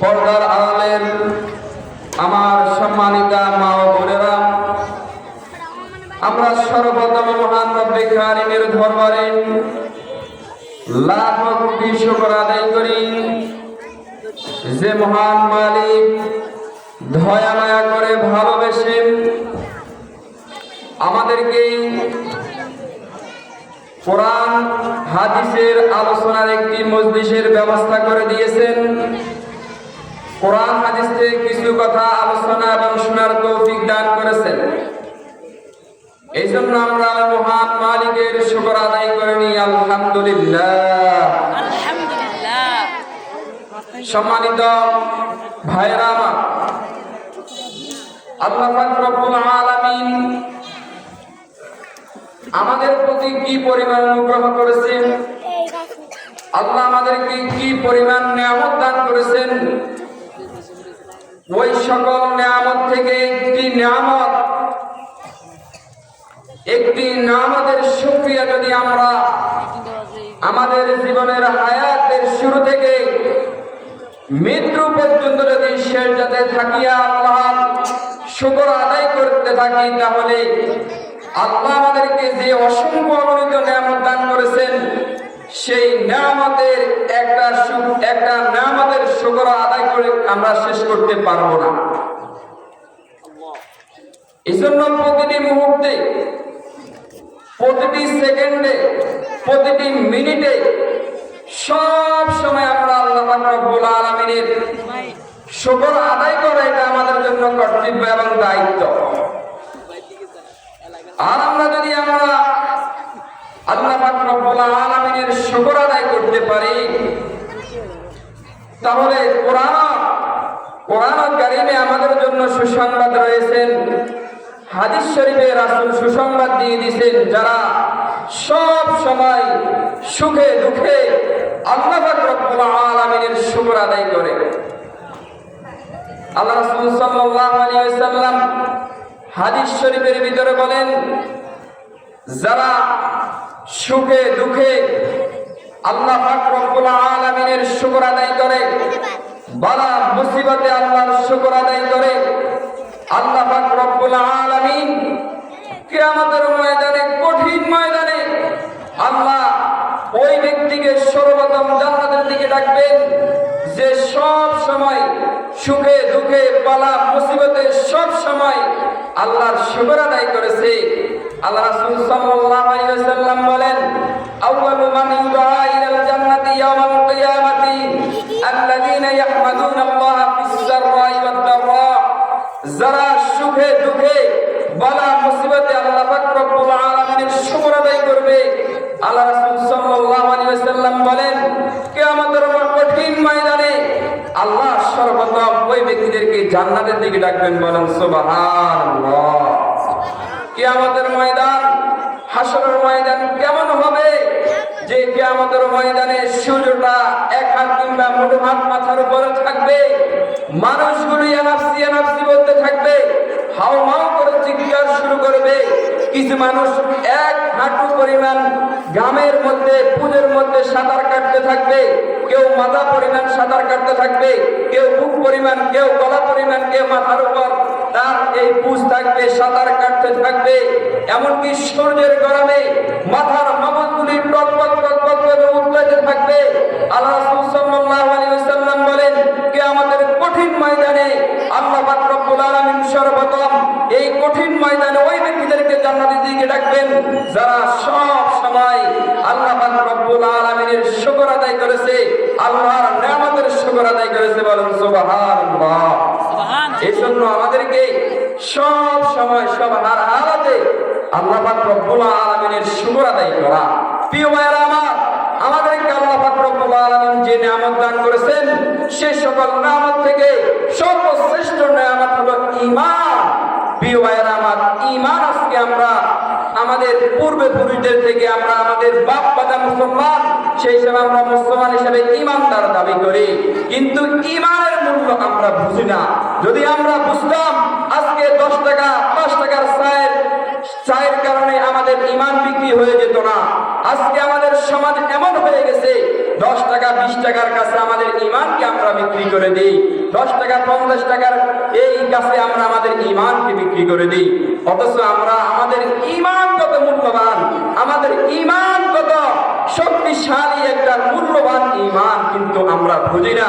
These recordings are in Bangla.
পর্দার আড়ালের আমার সম্মানিতা মা ও বোনেরা, আমরা সর্বপ্রথম মহান রব্বে কারিমের দরবারে লাখ কোটি শুকর আদায় করি। যে মহান মালিক দয়া মায়া করে ভালোবেসে আমাদেরকে কোরআন, হাদিসের আলোচনার একটি মজলিসের ব্যবস্থা করে দিয়েছেন। কোরআন হাদিস থেকে কিছু কথা আলোচনা এবং শোনার তৌফিক দান করেছেন। এই জন্য আমরা মহান মালিকের শুকর আদায় করে নিই আলহামদুলিল্লাহ। সম্মানিত আমার আল্লাহ রব্বুল আলামিন আমাদের প্রতি কি পরিমাণ অনুগ্রহ করেছেন? আল্লাহ আমাদেরকে কি পরিমাণ নিয়ামত দান করেছেন? ওই সকল নিয়ামত থেকে একটি নিয়ামত। একটি নামাদের সুক্রিয়া যদি আমরা আমাদের জীবনের হায়াতের শুরু থেকে মৃত্যু পর্যন্ত যদি শেষ যাতে থাকিয়া আল্লাহ শুকর আদায় করতে থাকি, তাহলে আল্লাহ আমাদেরকে যে অসংখ্য অগণিত নিয়ামত দান করেছেন সেই নিয়ামতের একটা একটা নিয়ামতের শুকর আদায় করে আমরা শেষ করতে পারব না। এই জন্য প্রতিটি মুহূর্তে, প্রতিটি সেকেন্ডে, প্রতিটি মিনিটে সব সময় আমরা আল্লাহ রব্বুল আলামিনের শুকর আদায় করা এটা আমাদের জন্য কর্তব্য এবং দায়িত্ব। আর আমরা যদি আমরা আল্লাহ রব্বুল আলামিনের শুকর আদায় করতে পারি, তাহলে কোরআন কোরআন কারিমে আমাদের জন্য সুসংবাদ রয়েছেন। হাদিস শরীফে রাসূল সুসংবাদ দিয়ে দিয়েছেন, যারা সব সময় সুখে দুঃখে আল্লাহ পাক রব্বুল শুকর আদায় করে। আল্লাহ রাসূল সাল্লাল্লাহু হাদিস শরীফের ভিতরে বলেন, যারা সুখে দুঃখে আল্লাহ আলামিনের শুকর আদায় করে। বালা মুসিবতে আল্লাহর শুকর আদায় করে। আল্লাহ আলামিন কিয়ামতের ময়দানে, কঠিন ময়দানে আল্লাহ ওই ব্যক্তিকে সর্বপ্রথম জান্নাতের দিকে ডাকবেন যে সব সময় সুখে দুঃখে পালা মুসিবতে সব সময় আল্লাহর শুকর আদায় করেছে। আল্লাহ রাসূল সাল্লাল্লাহু আলাইহি ওয়াসাল্লাম বলেন, আউয়ালু মান ইউদা ইলাল জান্নাতি ইয়াওমাল কিয়ামাতি আল্লাযীনা ফিস ওয়াদ দাররা যারা সুখে দুঃখে, বালা মুসিবতে আল্লাহ পাক রব্বুল আলামিনের শুকর আদায় করবে, আল্লাহ রাসূল সাল্লাল্লাহু আলাইহি ওয়াসাল্লাম বলেন, কিয়ামতের কঠিন ময়দানে আল্লাহ সর্বপ্রথম ওই ব্যক্তিদেরকে জান্নাতের দিকে ডাকবেন বলেন, সুবহানাল্লাহ। কিয়ামতের ময়দান হাসরের ময়দান কেমন হবে? যে কিয়ামতের ময়দানে সূর্যটা এক হাত কিংবা মুঠো হাত মাথার উপরে থাকবে, মানুষগুলো এনাফসি এনাফসি বলতে থাকবে হাও মাও করে চিৎকার শুরু করবে। কিছু মানুষ এক হাঁটু পরিমাণ গ্রামের মধ্যে, পুজোর মধ্যে সাঁতার কাটতে থাকবে, কেউ মাথা পরিমাণ সাঁতার কাটতে থাকবে, কেউ বুক পরিমাণ, কেউ গলা পরিমাণ, কেউ মাথার উপর তার এই পুষ থাকবে, সাঁতার কাটতে থাকবে, এমনকি সূর্যের গরমে মাথার মগজগুলি টকবক টকবক করে উঠতে থাকবে। আল্লাহ সাল্লাল্লাহু আলাইহি ওয়াসাল্লাম বলেন কে আমাদের কঠিন ময়দানে আল্লাহ পাক রব্বুল আলামিন এই কঠিন ময়দানে ওই ব্যক্তিদেরকে জান্নাতের দিকে ডাকবেন, যারা সব সময় আল্লাহ পাক রব্বুল আলামিনের শুকর আদায় করেছে, আল্লাহর নিয়ামতের শুকর আদায় করেছে বলেন, সুবহানাল্লাহ। সুবহান এই জন্য আমাদেরকে সব সময়, সব হার হারাতে আল্লাহ পাক রব্বুল আলামিনের শুকর আদায় করা। প্রিয় ভাইয়েরা আমার, আমাদেরকে আল্লাহ পাক রব্বুল আলামিন যে নিয়ামত দান করেছেন সেই সকল নিয়ামত থেকে সর্বশ্রেষ্ঠ নিয়ামত হলো ঈমান। প্রিয় ভাইয়েরা আমার, ঈমান আজকে আমরা আমাদের পূর্বে পুরুষদের থেকে আমরা আমাদের বাপ বাদা মুসলমান, সেই হিসাবে আমরা মুসলমান হিসাবে ইমানদার দাবি করি। কিন্তু ইমানের মূল্য আমরা বুঝি না। যদি আমরা বুঝতাম, আজকে দশ টাকা, পাঁচ টাকার চায়ের চায়ের কারণে আমাদের ইমান বিক্রি হয়ে যেত না। আজকে আমাদের সমাজ এমন হয়ে গেছে, দশ টাকা, বিশ টাকার কাছে আমাদের ইমানকে আমরা বিক্রি করে দিই। দশ টাকা, পঞ্চাশ টাকার এই কাছে আমরা আমাদের ইমানকে বিক্রি করে দিই। অথচ আমরা আমাদের ইমান কত মূল্যবান, আমাদের ইমান কত শক্তিশালী একটা মূল্যবান ইমান কিন্তু আমরা বুঝি না।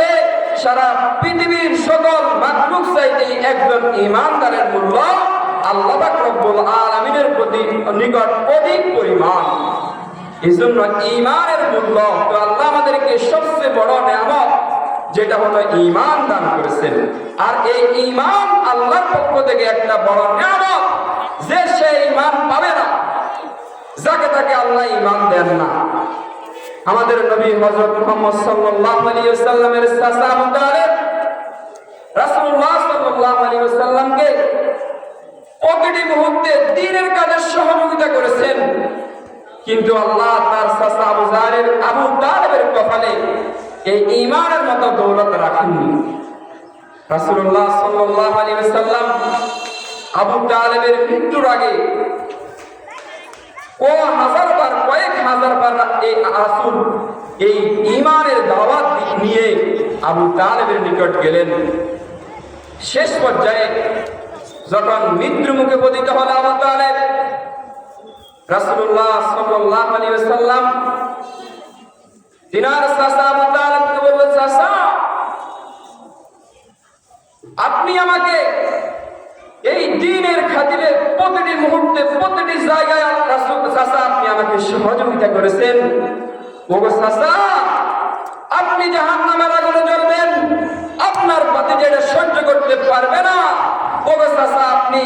সারা পৃথিবীর সকল মাকলুক সাইডে একজন ইমানদারের মূল্য আল্লাহ রব্বুল আলামিনের প্রতি নিকট অধিক পরিমাণ। এই জন্য ইমানের মূল্য তো আল্লাহ আমাদেরকে সবচেয়ে বড় নিয়ামত, যেটা হলো ইমান দান করেছেন। আর এই ইমান আল্লাহর পক্ষ থেকে একটা বড় নিয়ামত, যে সে ইমান পাবে না, যাকে তাকে আল্লাহ ইমান দেন না। আমাদের নবী হযরত মুহাম্মদ সাল্লাল্লাহু আলাইহি ওয়াসাল্লামের চাচা আবু তালেব রাসূলুল্লাহ সাল্লাল্লাহু আলাইহি ওয়াসাল্লামকে প্রতিটি মুহূর্তে দ্বীনের কাজে সহযোগিতা করেছেন। কিন্তু আল্লাহ তার চাচা আবু জাহের আবু তালেবের কপালে এই ঈমানের মতো দৌলত রাখেননি। রাসূলুল্লাহ সাল্লাল্লাহু আলাইহি ওয়াসাল্লাম আবু তালেবের মৃত্যুর আগে ও হাজার বার, কয়েক হাজার বার এই আসুন এই ইমানের দাওয়াত নিয়ে আবু তালেবের নিকট গেলেন। শেষ পর্যায়ে যখন মৃত্যু মুখে পতিত হল আবু তালেব, রাসূলুল্লাহ সাল্লাল্লাহু আলাইহি ওয়াসাল্লাম তিনার চাচা আবু তালেবকে বলল চাচা, আপনি আমাকে দিনের খাতিরে প্রতিটি মুহূর্তে, প্রতিটি জায়গায় রাসূল চাচা, আপনি আমাকে সহযোগিতা করেছেন। আপনি জাহান্নামের আগুনে জ্বলবেন, আপনার পথে যেটা সহ্য করতে পারবে না। আপনি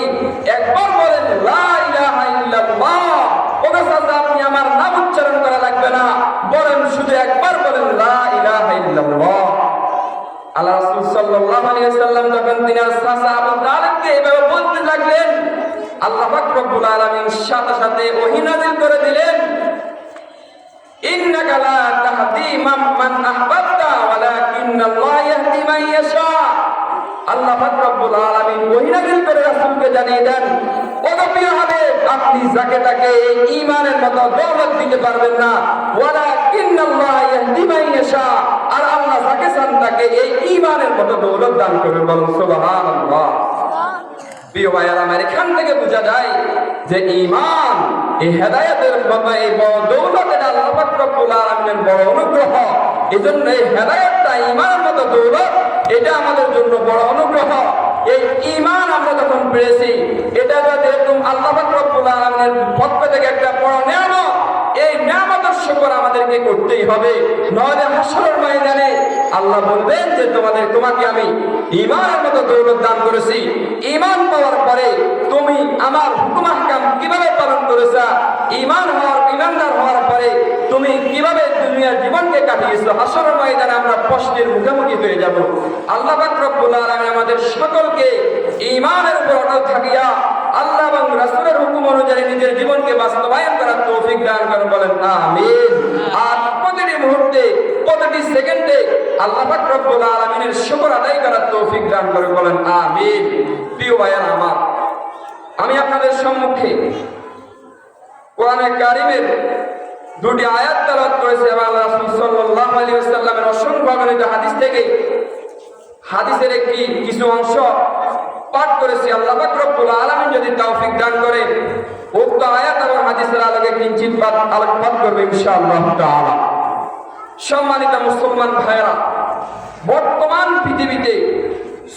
একবার বলেন, লা আপনি আমার নাম উচ্চারণ করা লাগবে না। বলেন, শুধু একবার বলেন, লা আল্লাহ রাসূল ওয়াসাল্লাম যখন তিনার চাচা আল্লাহ রব্বুল সাথে সাথে ওহী করে দিলেন। আল্লাহ করে আপনি যাকে তাকে এই মতো দৌলত দিতে পারবেন না। আর আল্লাহ তাকে এই ঈমানের মতো দৌলত দান করবেন বলুন প্রিয় ভাইয়ার, আমার এখান থেকে বোঝা যায় যে ঈমান, এই হেদায়েতের এই বড় দৌলত এটা আল্লাহ রব্বুল আলামিনের বড় অনুগ্রহ। এজন্য এই হেদায়েতটা ঈমানের মতো দৌলত, এটা আমাদের জন্য বড় অনুগ্রহ। এই ঈমান আমরা যখন পেয়েছি, এটা যদি এরকম আল্লাহ রব্বুল আলামিনের পক্ষ থেকে একটা বড় নিয়ামত, এই নিয়ামতের শুকর আমাদেরকে করতেই হবে। নয় হাসরের ময়দানে আল্লাহ বলবেন যে, তোমাদের, তোমাকে আমি ইমানের মতো দৌলত দান করেছি। ইমান পাওয়ার পরে তুমি আমার হুকুম আহকাম কীভাবে পালন করেছা ইমান হওয়ার ইমানদার হওয়ার পরে তুমি কীভাবে দুনিয়ার জীবনকে কাটিয়েছো, হাসরের ময়দানে আমরা প্রশ্নের মুখোমুখি হয়ে যাব। আল্লাহ পাক রব্বুল আলামিন আমাদের সকলকে ইমানের উপর অটল থাকিয়া আল্লাহ এবং রাসূলের হুকুম অনুযায়ী নিজের জীবনকে বাস্তবায়ন করার তৌফিক দান করেন, বলেন, আমিন। আর প্রতিটি মুহূর্তে প্রতিটি সেকেন্ডে আল্লাহ পাক আলামিনের শুকর আদায় করার তৌফিক দান করেন বলেন, আমিন। প্রিয় ভাইয়ারা আমার, আমি আপনাদের সম্মুখে কোরআনে কারিমের দুটি আয়াত তেলাওয়াত করেছি এবং আল্লাহ রাসূল সাল্লাল্লাহু আলাইহি ওয়াসাল্লামের অসংখ্য হাদিস থেকে হাদিসের একটি কিছু অংশ পাঠ করেছি। আল্লাহ পাক রব্বুল আলামিন যদি তৌফিক দান করে, উক্ত আয়াত এবং হাদিসের আলোকে আলোকপাত করবে ইনশাআল্লাহ তাআলা। সম্মানিত মুসলমান ভাইরা বর্তমান পৃথিবীতে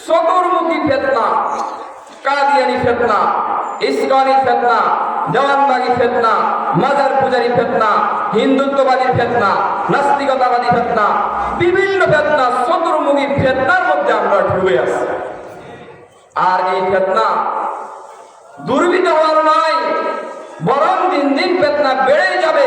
চতুর্মুখী ফেতনা, কাদিয়ানি ফেতনা, ইসকানি ফেতনা দেওয়ানবাগি ফেতনা, মাজার পূজারি ফেতনা, হিন্দুত্ববাদী ফেতনা, নাস্তিকতাবাদী ফেতনা, বিভিন্ন ফেতনা, চতুর্মুখী ফেতনার মধ্যে আমরা ডুবে আছি। আর এই ফেতনা দুর্বৃত হওয়ার নয়, বরং দিন দিন ফেতনা বেড়েই যাবে।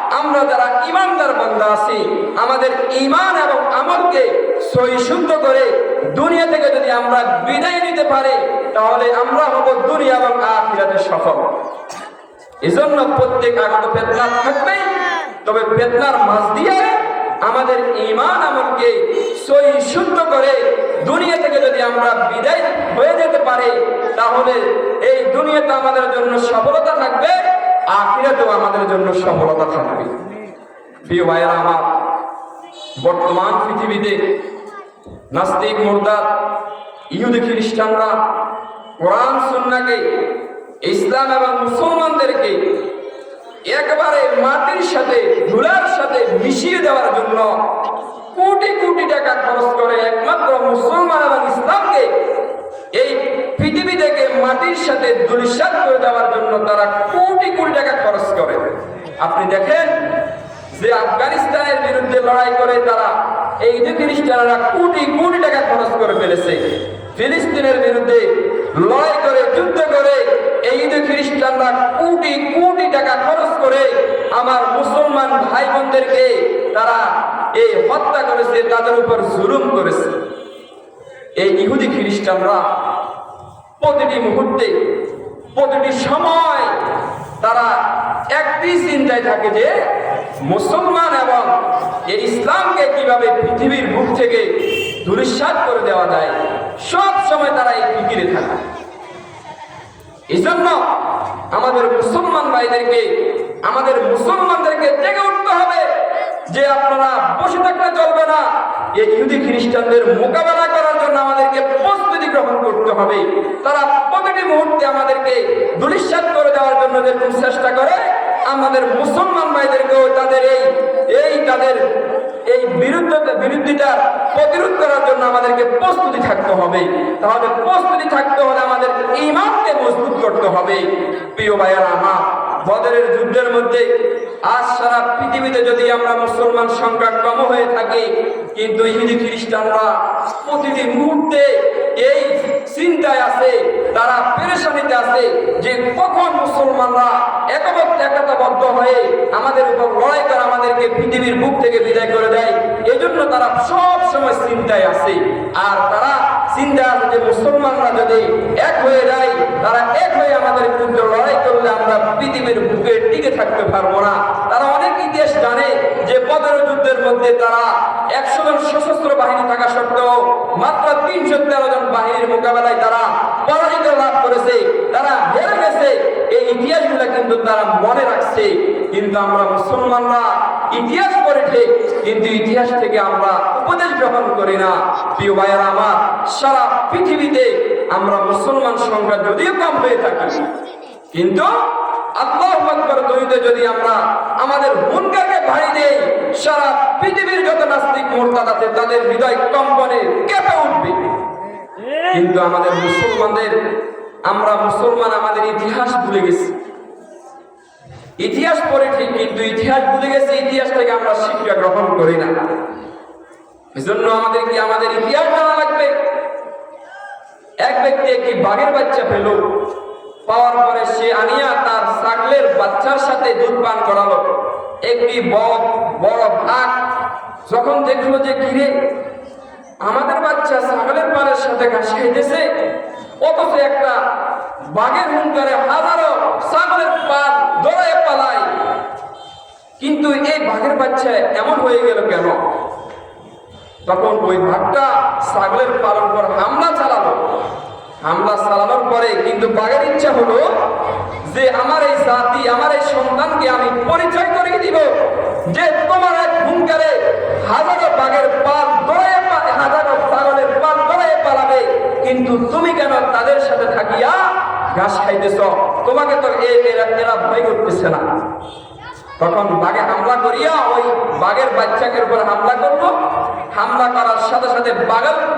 আমরা যারা ইমানদার বান্দা আছি, আমাদের ইমান এবং আমলকে সহি শুদ্ধ করে দুনিয়া থেকে যদি আমরা বিদায় নিতে পারি, তাহলে আমরা হব দুনিয়া এবং আখিরাতে সফল। এজন্য প্রত্যেক আগত ফেতনা থাকবে তবে ফেতনার মাঝ দিয়ে আমাদের ইমান আমলকে সহি শুদ্ধ করে দুনিয়া থেকে যদি আমরা বিদায় হয়ে যেতে পারি, তাহলে এই দুনিয়াতে আমাদের জন্য সফলতা থাকবে। আখিরাতেও আমাদের জন্য সফলতা থাকবে। প্রিয় ভাইয়েরা আমার, বর্তমান পৃথিবীতে নাস্তিক, মোরদাদ, ইহুদি খ্রিস্টানরা কোরআন সুন্নাকে ইসলাম এবং মুসলমানদেরকে একবারে মাটির সাথে, ধুলার সাথে মিশিয়ে দেওয়ার জন্য কোটি কোটি টাকা খরচ করে একমাত্র মুসলমান এবং ইসলামকে এই পৃথিবী থেকে মাটির সাথে দুলিশাত করে দেওয়ার জন্য তারা কোটি কোটি টাকা খরচ করে আপনি দেখেন যে আফগানিস্তানের বিরুদ্ধে লড়াই করে তারা এই যে খ্রিস্টানরা কোটি কোটি টাকা খরচ করে ফেলেছে, ফিলিস্তিনের বিরুদ্ধে লড়াই করে, যুদ্ধ করে, এই যে খ্রিস্টানরা কোটি কোটি টাকা খরচ করে আমার মুসলমান ভাই বোনদেরকে তারা এই হত্যা করেছে, তাদের উপর জুলুম করেছে। এই ইহুদি খ্রিস্টানরা প্রতিটি মুহূর্তে, প্রতিটি সময় তারা একটি চিন্তায় থাকে যে মুসলমান এবং এই ইসলামকে কীভাবে পৃথিবীর মুখ থেকে দুরিশ্বাস করে দেওয়া যায়, সব সময় তারা এই ফিকিরে থাকে। এই জন্য আমাদের মুসলমান ভাইদেরকে, আমাদের হবে যে আপনারা বসে থাকলে চলবে না। এই ইহুদি খ্রিস্টানদের মোকাবেলা করার জন্য আমাদেরকে প্রস্তুতি গ্রহণ করতে হবে। তারা প্রতিটি মুহূর্তে আমাদেরকে দুলিশ্বাস করে দেওয়ার জন্য যেরকম চেষ্টা করে, আমাদের মুসলমান ভাইদেরকেও তাদের এই এই তাদের এই বিরুদ্ধতা বিরোধিতার প্রতিরোধ করার জন্য আমাদেরকে প্রস্তুতি থাকতে হবে। তাহলে প্রস্তুতি থাকতে হলে আমাদের ইমানকে মজবুত করতে হবে। প্রিয় ভাইয়ারা, আমার বদরের যুদ্ধের মধ্যে আজ সারা পৃথিবীতে যদি আমরা মুসলমান সংখ্যা কম হয়ে থাকি, কিন্তু ইহুদি খ্রিস্টানরা প্রতিটি মুহূর্তে এই চিন্তায় আছে, তারা পেরেশানিতে আছে যে কখন মুসলমানরা একবদ্ধ একতাবদ্ধ হয়ে আমাদের উপর লড়াই করে আমাদেরকে পৃথিবীর মুখ থেকে বিদায় করে দেয়, এজন্য তারা সব সময় চিন্তায় আছে। আর তারা চিন্তা আছে যে মুসলমানরা যদি এক হয়ে যায়, তারা এক হয়ে আমাদের বিরুদ্ধে পৃথিবীর বুকে টিকে থাকতে পারব না। তারা অনেক ইতিহাস জানে যে বদর যুদ্ধের মধ্যে তারা একশো জন সশস্ত্র বাহিনী থাকা সত্ত্বেও মাত্র তিনশো তেরো জন বাহিনীর মোকাবেলায় তারা পরাজিত লাভ করেছে। তারা হেরে গেছে। এই ইতিহাসগুলো কিন্তু তারা মনে রাখছে। কিন্তু আমরা মুসলমানরা ইতিহাস পড়ে ঠিক, কিন্তু ইতিহাস থেকে আমরা উপদেশ গ্রহণ করি না। প্রিয় ভাইয়েরা আমার, সারা পৃথিবীতে আমরা মুসলমান সংখ্যা যদিও কম হয়ে থাকি, কিন্তু আল্লাহ আকবর দইতে যদি আমরা আমাদের হুনকাকে ভারী দেই সারা পৃথিবীর যত নাস্তিক মোরতাদ আছে তাদের হৃদয় কম্পনে কেঁপে উঠবে। কিন্তু আমাদের মুসলমানদের আমরা মুসলমান আমাদের ইতিহাস ভুলে গেছি। ইতিহাস পড়ে ঠিক কিন্তু ইতিহাস ভুলে গেছে ইতিহাস থেকে আমরা শিক্ষা গ্রহণ করি না। এজন্য আমাদের কি আমাদের ইতিহাস জানা লাগবে। এক ব্যক্তি একটি বাঘের বাচ্চা পেল। পাওয়ার পরে সে আনিয়া তার ছাগলের বাচ্চার সাথে দুধ পান করালো। একটি বড় ভাগ, যখন দেখল যে ঘিরে আমাদের বাচ্চা ছাগলের পানের সাথে ঘাস খাইতেছে, অথচ একটা বাঘের হুঙ্কারে হাজারো ছাগলের পান দৌড়ায় পালায়। কিন্তু এই বাঘের বাচ্চা এমন হয়ে গেল কেন? তখন ওই ভাগটা ছাগলের পালন পর হামলা চালালো। হামলা চালানোর পরে কিন্তু বাঘের ইচ্ছা হলো যে আমার এই জাতি, আমার এই সন্তানকে আমি পরিচয় করে দিব যে তোমার এক হুঙ্কারে হাজারো বাঘের পাল দড়ে হাজারো ছাগলের পাল দড়ে পালাবে। কিন্তু তুমি কেন তাদের সাথে থাকিয়া ঘাস খাইতেছ? তোমাকে তো এরা ভয় করতেছে না। তখন বাঘে হামলা করিয়া ওই বাঘের বাচ্চাকে উপর হামলা করল। হামলা করার সাথে সাথে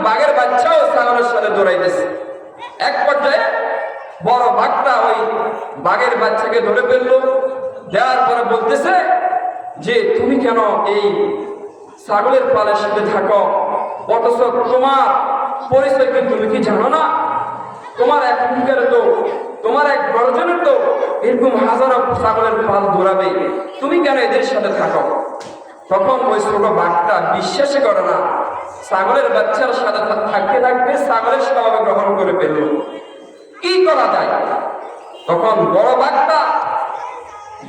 বাঘের বাচ্চাও ছাগলের সাথে দৌড়াইতেছে। এক পর্যায়ে বড় বাঘটা ওই বাঘের বাচ্চাকে ধরে ফেলল। দেওয়ার পরে বলতেছে যে, তুমি কেন এই ছাগলের পালের সাথে থাকো? অথচ তোমার পরিচয় কিন্তু তুমি কি জানো না? তোমার এক মুখের তো, তোমার এক গর্জনের তো এরকম হাজারো ছাগলের পাল দৌড়াবে তুমি কেন এদের সাথে থাকো? তখন ওই ছোট বাঘটা বিশ্বাসই করে না। ছাগলের বাচ্চার সাথে থাকতে থাকতে ছাগলের স্বভাব গ্রহণ করে ফেলল। কি করা যায়? তখন বড় বাঘটা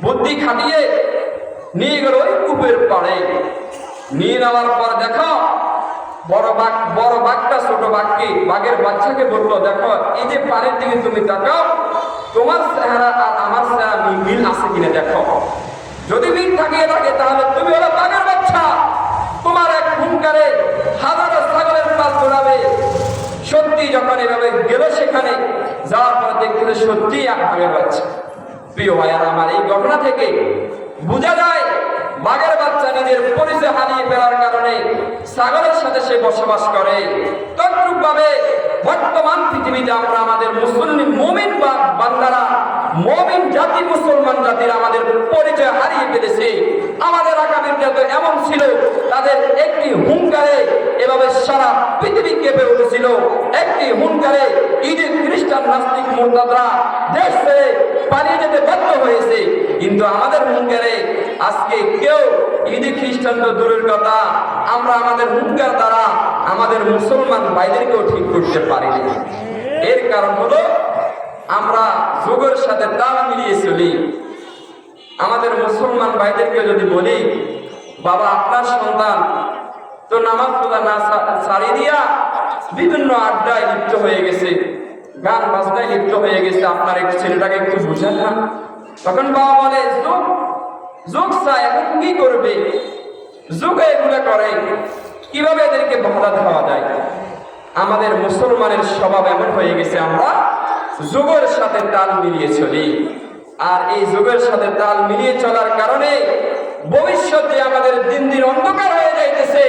বুদ্ধি খাটিয়ে নিয়ে গেল ওই কূপের পাড়ে। নিয়ে নেওয়ার পর দেখো, বড় বাঘ বড় বাঘটা ছোট বাঘকে বাঘের বাচ্চাকে বলল, দেখো, এই যে পানির দিকে তুমি তাকাও, তোমার চেহারা আর আমার চেহারা মিল আছে কিনা দেখো। যদি মিল থাকিয়ে থাকে, তাহলে তুমি হলো বাঘের বাচ্চা। তোমার এক হুঙ্কারে হাজারো ছাগলের পাল দৌড়াবে সত্যি যখন এভাবে গেল সেখানে, যাওয়ার পর দেখলে সত্যি এক বাঘের বাচ্চা। প্রিয় ভাইয়ার, আমার এই ঘটনা থেকে বোঝা যায়, বাঘের বাচ্চা নিজের পরিচয় হারিয়ে ফেলার কারণে ছাগলের সাথে সে বসবাস করে। তদ্রুপ ভাবে বর্তমান পৃথিবীতে আমরা আমাদের মুসলিম মমিন বা বান্দারা মমিন জাতি, মুসলমান জাতির আমাদের পরিচয় হারিয়ে ফেলেছে। আমাদের আগামীটা তো এমন ছিল, তাদের একটি হুঙ্কারে এভাবে সারা পৃথিবী কেঁপে উঠেছিল। একটি হুঙ্কারে ঈদে খ্রিস্টান নাস্তিক মোর্তাদরা দেশ ছেড়ে পালিয়ে যেতে বাধ্য হয়েছে। কিন্তু আমাদের হুঙ্কারে আজকে কেউ ঈদে খ্রিস্টান তো দূরের কথা, আমরা আমাদের হুঙ্কার দ্বারা আমাদের মুসলমান ভাইদেরকেও ঠিক করতে পারিনি। এর কারণ হলো আমরা যুগের সাথে তাল মিলিয়ে চলি। আমাদের মুসলমান ভাইদেরকে যদি বলি, বাবা, আপনার সন্তান তো নামাজ পড়া না ছাড়িয়ে দিয়া বিভিন্ন আড্ডায় লিপ্ত হয়ে গেছে, গান বাজনায় লিপ্ত হয়ে গেছে। আপনার একটু ছেলেটাকে একটু বুঝেন না? তখন বাবা বলে, যোগ যোগ চায় এখন কি করবে? যোগে এগুলো করে, কীভাবে এদেরকে বাধা দেওয়া যায়? আমাদের মুসলমানের স্বভাব এমন হয়ে গেছে, আমরা যুগের সাথে তাল মিলিয়ে চলি। আর এই যুগের সাথে তাল মিলিয়ে চলার কারণে ভবিষ্যতে আমাদের দিন দিন অন্ধকার হয়ে যাইতেছে।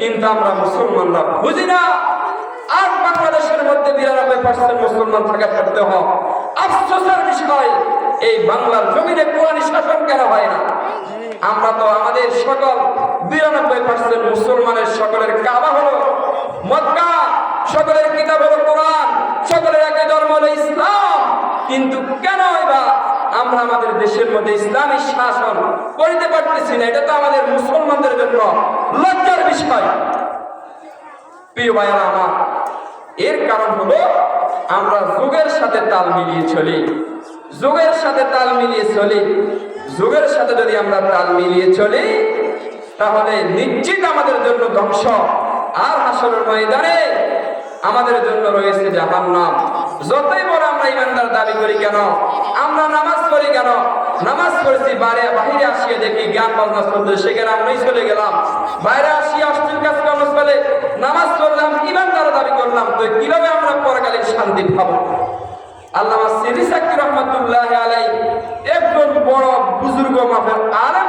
কিন্তু আমরা মুসলমানরা বুঝি না। আর বাংলাদেশের মধ্যে বিরানব্বই পার্সেন্ট মুসলমান থাকা হয় আফসোসের বিষয়, এই বাংলার জমিনে কোরআন শাসন কেন হয় না? আমরা তো আমাদের সকল বিরানব্বই পার্সেন্ট মুসলমানের সকলের কাবা হলো মক্কা। সকলের কিতাব হলো কোরআন, সকলের একই ধর্ম হলো ইসলাম। কিন্তু কেন এবার আমরা আমাদের দেশের মধ্যে ইসলামী শাসন করিতে পারতেছি না? এটা তো আমাদের মুসলমানদের জন্য লজ্জার বিষয়। আমার, এর কারণ হলো আমরা যুগের সাথে তাল মিলিয়ে চলি। যুগের সাথে তাল মিলিয়ে চলি। যুগের সাথে যদি আমরা তাল মিলিয়ে চলি, তাহলে নিশ্চিত আমাদের জন্য ধ্বংস। আর হাসরের ময়দানে আমাদের জন্য রয়েছে জাহান্নাম। যতই বড় আমরা ইমানদার দাবি করি কেন, আমরা নামাজ পড়ি কেন? নামাজ পড়ছি, বাইরে বাহিরে আসিয়ে দেখি জ্ঞান বাজনা চলতে সেখানে আমরাই চলে গেলাম। বাইরে আসিয়া অশ্লীল কাজ কর্ম চলে, নামাজ পড়লাম, ইমানদার দাবি করলাম, তো কীভাবে আমরা পরকালীন শান্তি পাবো? আল্লামা একজন বড় মাফের আরাম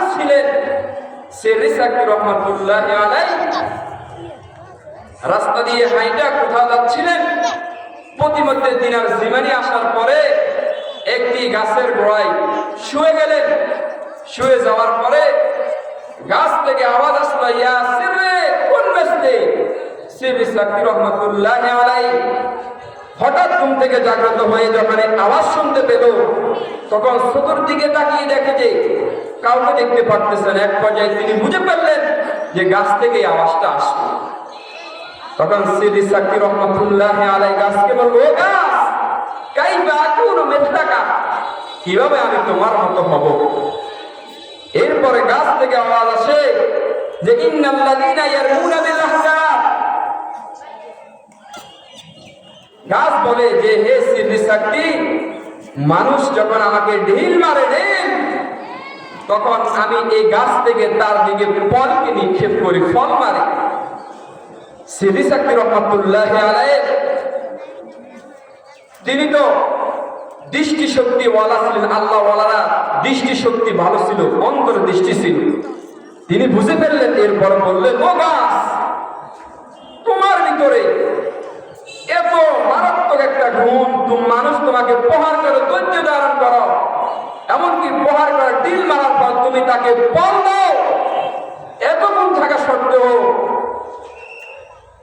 রাস্তা দিয়ে হাইটা কোথাও যাচ্ছিলেন? প্রতিমধ্যে দিনার জিমানি আসার পরে একটি গাছের গোড়ায় শুয়ে গেলেন। শুয়ে যাওয়ার পরে গাছ থেকে আওয়াজ আসলো, ইয়া সিরে কোন ব্যস্তে? সিবি সাকির রহমতুল্লাহ আলাই হঠাৎ ঘুম থেকে জাগ্রত হয়ে যখন আওয়াজ শুনতে পেল, তখন চতুর্দিকে তাকিয়ে দেখে যে কাউকে দেখতে পারতেছেন এক পর্যায়ে তিনি বুঝে ফেললেন যে গাছ থেকে আওয়াজটা আসলো। তখন সিদি সাকির রহমতুল্লাহ আলাই গাছকে বলব, "ও গাছ, কাইফা আকুনু মিথলাকা? কীভাবে আমি তোমার মতো হব? এরপরে গাছ থেকে আওয়াজ আসে যে, ইন্নাল্লাযীনা ইয়ারমুনা বিল আহজাব গাছ বলে যে, হে সিদ্ধি শক্তি মানুষ যখন আমাকে ঢিল মারে ঢিল তখন আমি এই গাছ থেকে তার দিকে ফলকে নিক্ষেপ করি, ফল মারে। সিদ্ধি শক্তি রহমতুল্লাহ তিনি তো দৃষ্টি শক্তি ওয়ালা ছিলেন, আল্লাহ ওয়ালারা দৃষ্টি শক্তি ভালো ছিল, অন্তর দৃষ্টি ছিল। তিনি বুঝে ফেললেন, এরপর বললেন, ও গাছ তোমার ভিতরে এত মারাত্মক একটা গুণ তুমি মানুষ তোমাকে প্রহার করে, ধৈর্য ধারণ করো। এমনকি প্রহার করে, ডিল মারার পর তুমি তাকে বল দাও। এত গুণ থাকা সত্ত্বেও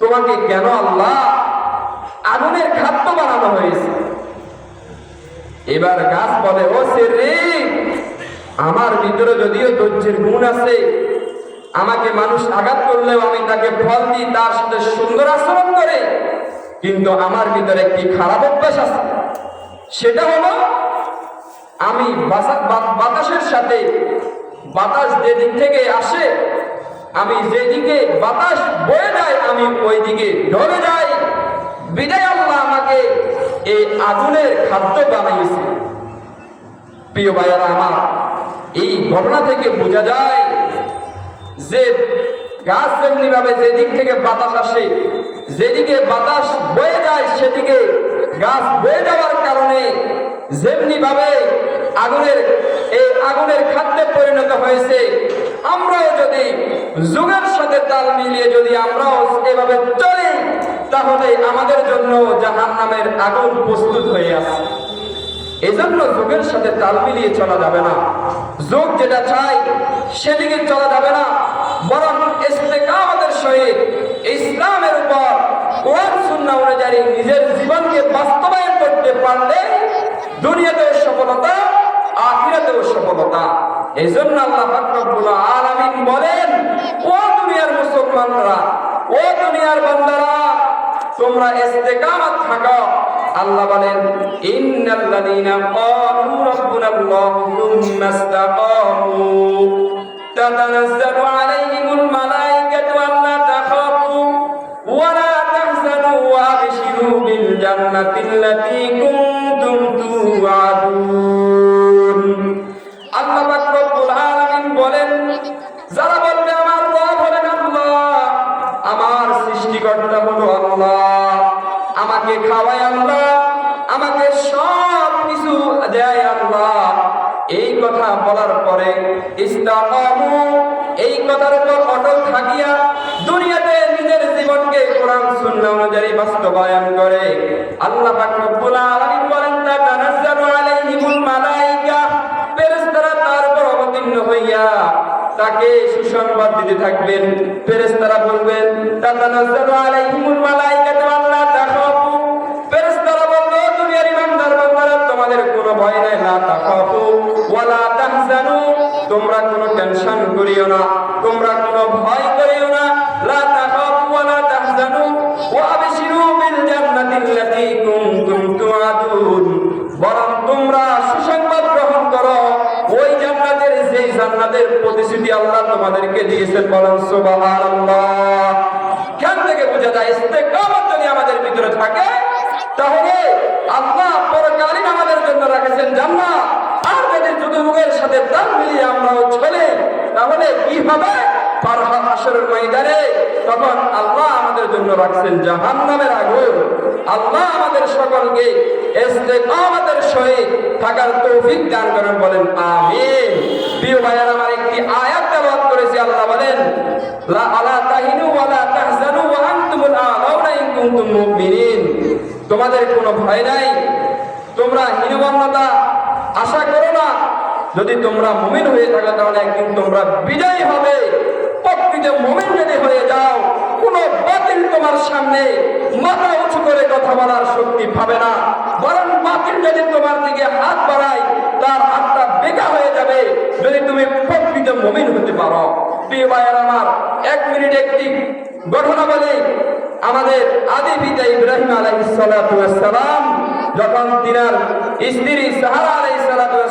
তোমাকে কেন আল্লাহ আগুনের খাদ্য বানানো হয়েছে? এবার গাছ বলে, ও সে রে আমার ভিতরে যদিও ধৈর্যের গুণ আছে, আমাকে মানুষ আঘাত করলেও আমি তাকে ফল দিই, তার সাথে সুন্দর আচরণ করে, কিন্তু আমার ভিতরে একটি খারাপ অভ্যাস আছে? সেটা হলো, আমি বাতাসের সাথে বাতাস যেদিক থেকে আসে আমি যেদিকে বাতাস বয়ে যায়, আমি ওই দিকে ঢলে যাই। বিদায় আল্লাহ আমাকে এই আগুনের খাদ্য বানাইছে প্রিয় ভাইয়ারা আমার, এই ঘটনা থেকে বোঝা যায় যে গাছ যেমনি ভাবে যেদিক থেকে বাতাস আসে, যেদিকে বাতাস বয়ে যায়, সেদিকে গাছ বয়ে যাওয়ার কারণে যেমনি ভাবে আগুনের, এই আগুনের খাদ্যে পরিণত হয়েছে আমরাও যদি যুগের সাথে তাল মিলিয়ে যদি আমরাও এভাবে চলি, তাহলে আমাদের জন্য জাহান নামের আগুন প্রস্তুত হয়ে আছে। এজন্য যুগের সাথে তাল মিলিয়ে চলা যাবে না। যুগ যেটা চাই, সেদিকে চলা যাবে না। বরং ইস্তেকামতের সহিত ইসলামের উপর কোরআন, সুন্নাহ অনুযায়ী নিজের জীবনকে বাস্তবায়ন করতে পারলে দুনিয়াতেও সফলতা, আখিরাতেও সফলতা। এই জন্য আল্লাহ পাক রব্বুল আলামিন বলেন, ও দুনিয়ার মুসলমানরা, ও দুনিয়ার বান্দারা, তোমরা ইস্তেকামত থাকো। আল্লাহ বলেন, ইন্নাল্লাযীনা ক্বালু রাব্বুনাল্লাহু থুম্মা ইসতাকামু। তাতানাজ্জালু আলাইহিমুল মালায়েকাতু আল্লা তাখাফু ওয়া লা তাহজানু ওয়া আবশিরু বিল জান্নাতিল্লাতী কুনতুম তুআদুন। আমাকে খাওয়ায় আল্লাহ, আমাকে সব কিছু দেয় আল্লাহ। এই কথা বলার পরে, ইস্তাকামু, এই কথার উপর অটল থাকিয়া দুনিয়াতে নিজের জীবনকে কোরআন সুন্নাহ অনুযায়ী বাস্তবায়ন করে। আল্লাহ পাক রব্বুল আলামিন বলেন তানাজ্জালু আলাইহিমুল মালায়েকা ফেরেশতারা তার উপর অবতীর্ণ হইয়া তাকে সুসংবাদ দিতে থাকবেন। ফেরেশতারা বলবেন, তাতানাজ্জালু আলাইহিমুল মালায়েকাতু তাহজানু। তোমরা কোনো টেনশন করিও না, তোমরা কোনো ভয় করিও না। থেকে আমাদের ভিতরে থাকে তাহলে আল্লাহ পরকালীন আমাদের জন্য রাখেছেন জান্নাত। আর যদি যুগের সাথে তাল মিলিয়ে আমরাও চলে, তাহলে কি হবে? হাসরের ময়দানে তখন আল্লাহ আমাদের জন্য রাখছেন জাহান্নামের আগুন। আল্লাহ আমাদের সকলকে ইস্তেকামতের সহিত থাকার তৌফিক দান করেন, বলেন আমিন। প্রিয় ভাইয়ার, আমার একটি আয়াত তেলাওয়াত করেছি, আল্লাহ বলেন, লা আলা তাহিনু ওয়া লা তাহজানু ওয়া আনতুমুল আ'লাউনা ইন কুনতুম মুমিনিন। তোমাদের কোনো ভয় নাই। তোমরা হীনমন্যতা আশা করো না। যদি তোমরা মুমিন হয়ে থাকো, তাহলে একদিন তোমরা বিজয়ী হবে। প্রকৃত মুমিন যদি হয়ে যাও, কোন বাতিল তোমার সামনে মাথা উঁচু করে কথা বলার শক্তি পাবে না। বরং বাতিল যদি তোমার দিকে হাত বাড়ায়, তার হাতটা বেকা হয়ে যাবে। যদি তুমি প্রকৃত মুমিন হতে পারো। প্রিয় ভাইয়ের আমার, এক মিনিট একটি ঘটনা বলি আমাদের আদি পিতা ইব্রাহিম আলাইহিস সালাম যখন তিনার স্ত্রী সাহারা আলাইহিস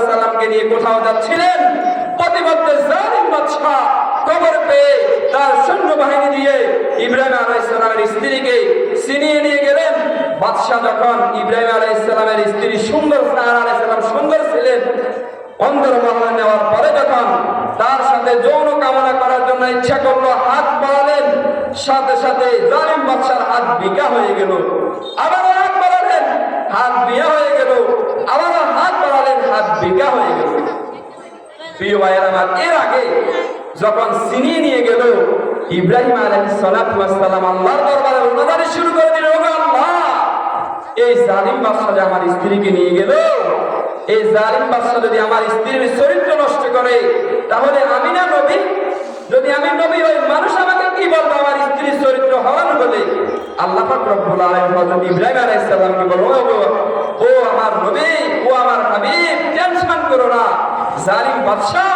সালামকে নিয়ে কোথাও যাচ্ছিলেন পেয়ে তার দিয়ে স্ত্রীকে নিয়ে গেলেন। যখন ইব্রাহিম আলাইহিস স্ত্রী সুন্দর সাহারা আলাইহিস সালাম সুন্দর ছিলেন অন্দর মহলে নেওয়ার পরে যখন তার সাথে যৌন কামনা করার জন্য ইচ্ছা করল, হাত বাড়ালেন, সাথে সাথে জালিম বাদশার হাত বিকা হয়ে গেল। আবার হাত বাড়ালেন, হাত বিয়া হয়ে গেল। আবার বিঘা হয়ে গেল। প্রিয় ভাইয়ের আমার, এর আগে যখন চিনি নিয়ে গেল, ইব্রাহিম সালাম আল্লাহর দরবারে অনুদানে শুরু করে দিল এই জালিম বাদশা যে আমার স্ত্রীকে নিয়ে গেল এই জালিম বাদশা যদি আমার স্ত্রীর চরিত্র নষ্ট করে, তাহলে আমি না নবী? যদি আমি নবী হই মানুষ আমাকে কি বলব? আমার স্ত্রীর চরিত্র হওয়ানো বলে আল্লাহ রব্বুল আলামিন হযরত ইব্রাহিম আলাইহিস সালামকে বলো ও আমার নবী, ও আমার হাবিব, টেনশন করো না। জালিম বাদশা,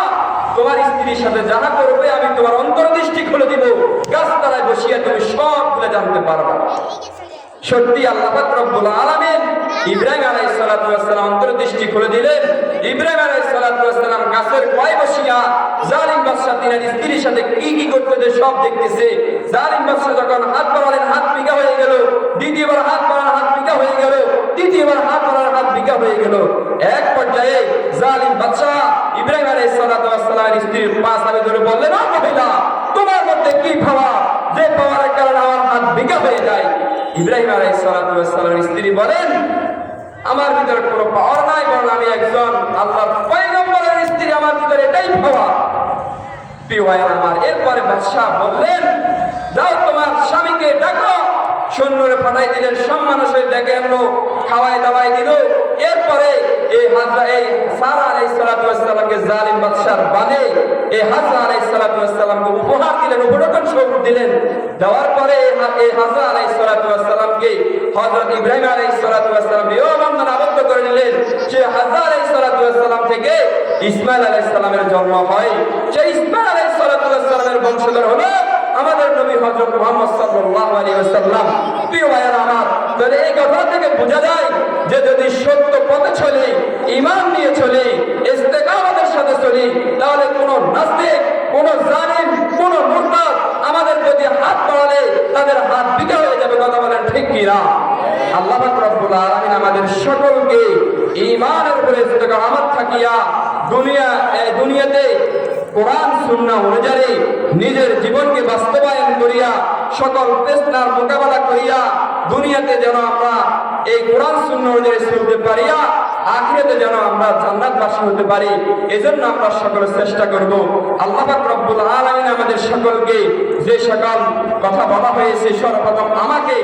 তোমার স্ত্রীর সাথে যাহা করবে আমি তোমার অন্তর্দৃষ্টি খুলে দিব। গাছতলায় বসিয়া তুমি সব সবগুলো জানতে পারবে। সত্যি আল্লাহ ইব্রাহিম স্ত্রীর হাত হাত হয়ে হাত হাত হয়ে গেল। তৃতীয়বার হাত বাড়ানো, হাত বিঘা হয়ে গেল। এক পর্যায়ে জালিম ধরে বললেন তোমার মধ্যে কি পাওয়া যে পাওয়ার কারণে আমার হাত বিঘা হয়ে যায় ইব্রাহিম আলাইসালামের স্ত্রী বলেন, আমার ভিতরে কোনো পাওয়ার নাই, বরং আমি একজন আল্লাহ পয়গম্বরের স্ত্রী, আমার ভিতরে এটাই পাওয়া। প্রিয় আমার, এরপরে বাদশাহ বললেন, যাও তোমার স্বামীকে ডাকো সৈন্যরে পাঠাই দিলেন সম্মান সহিত ডেকে আনলো, খাওয়াই দাওয়াই দিল। এরপরে এই হাজরা, এই সারা আলাই সালাতামকে জালিম বাদশার বাদে এই হাজরা আলাই সালাতামকে উপহার দিলেন উপরোধন স্বরূপ দিলেন। দেওয়ার পরে এই হাজরা আলাই সালাতামকে হজরত ইব্রাহিম আলাই সালাতাম বিবাহ বন্ধন আবদ্ধ করে নিলেন। সে হাজরা আলাই সালাতাম থেকে ইসমাইল আলাই সালামের জন্ম হয়। সেই ইসমাইল আলাই সালাতামের বংশধর হলো আমাদের নবী হজরত মোহাম্মদ সাল্লাল্লাহু আলাইহি ওয়াসাল্লাম, প্রিয় ভাইয়েরা আমার, তাহলে এই কথা থেকে বোঝা যায় যে যদি সত্য পথে চলি, ঈমান নিয়ে চলি, ইস্তেকামতের সাথে চলি, তাহলে কোন নাস্তিক, কোন জালিম, কোন মুরতাদ আমাদের যদি হাত বাড়ালে, তাদের হাত বিকা হয়ে যাবে, কথা বলেন ঠিক কি না? আল্লাহ রব্বুল আলামিন আমাদের সকলকে ঈমানের উপরে ইস্তেকামত থাকিয়া দুনিয়া দুনিয়াতে কোরআন, সুন্নাহ অনুযায়ী নিজের জীবনকে বাস্তবায়ন করিয়া, সকল পেশনার মোকাবেলা করিয়া, দুনিয়াতে যেন আমরা এই কোরআন, সুন্নাহ অনুযায়ী চলতে পারিয়া আখিরাতে যেন আমরা জান্নাতবাসী হতে পারি, এজন্য আমরা সকলে চেষ্টা করব। আল্লাহ পাক রব্বুল আলামিন আমাদের সকলকে যে সকল কথা বলা হয়েছে, সর্বপ্রথম আমাকে,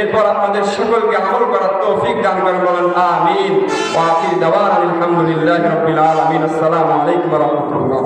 এরপর আপনাদের সকলকে আমল করার তৌফিক দান করে বলেন, আমিন। ওয়া আখির দাওয়ানা আলহামদুলিল্লাহি রাব্বিল আলামিন। আসসালামু আলাইকুম ওয়া রাহমাতুল্লাহ।